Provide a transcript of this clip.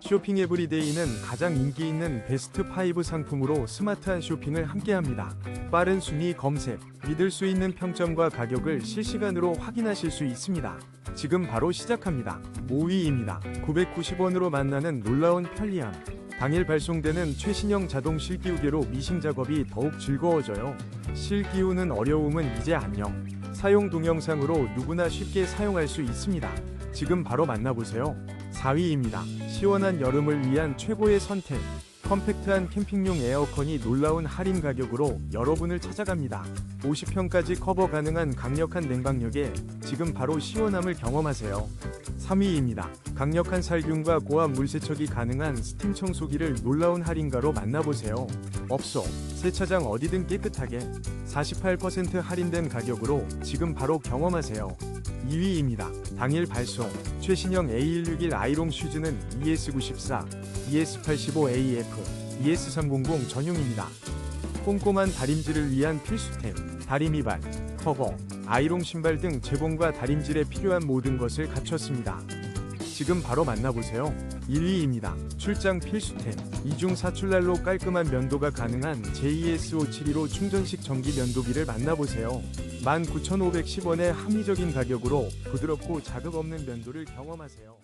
쇼핑 에브리데이는 가장 인기 있는 베스트 5 상품으로 스마트한 쇼핑을 함께합니다. 빠른 순위 검색, 믿을 수 있는 평점과 가격을 실시간으로 확인하실 수 있습니다. 지금 바로 시작합니다. 5위입니다. 990원으로 만나는 놀라운 편리함. 당일 발송되는 최신형 자동 실기우개로 미싱 작업이 더욱 즐거워져요. 실기우는 어려움은 이제 안녕. 사용 동영상으로 누구나 쉽게 사용할 수 있습니다. 지금 바로 만나보세요. 4위입니다. 시원한 여름을 위한 최고의 선택. 컴팩트한 캠핑용 에어컨이 놀라운 할인 가격으로 여러분을 찾아갑니다. 50평까지 커버 가능한 강력한 냉방력에 지금 바로 시원함을 경험하세요. 3위입니다. 강력한 살균과 고압 물세척이 가능한 스팀 청소기를 놀라운 할인가로 만나보세요. 업소, 세차장 어디든 깨끗하게 48% 할인된 가격으로 지금 바로 경험하세요. 2위입니다. 당일 발송 최신형 A161 아이롱 슈즈는 E ES94, ES85AF, ES300 전용입니다. 꼼꼼한 다림질을 위한 필수템, 다리미발, 커버, 아이롱 신발 등 재봉과 다림질에 필요한 모든 것을 갖췄습니다. 지금 바로 만나보세요. 1위입니다. 출장 필수템. 이중 사출날로 깔끔한 면도가 가능한 JES572로 충전식 전기 면도기를 만나보세요. 19,510원의 합리적인 가격으로 부드럽고 자극 없는 면도를 경험하세요.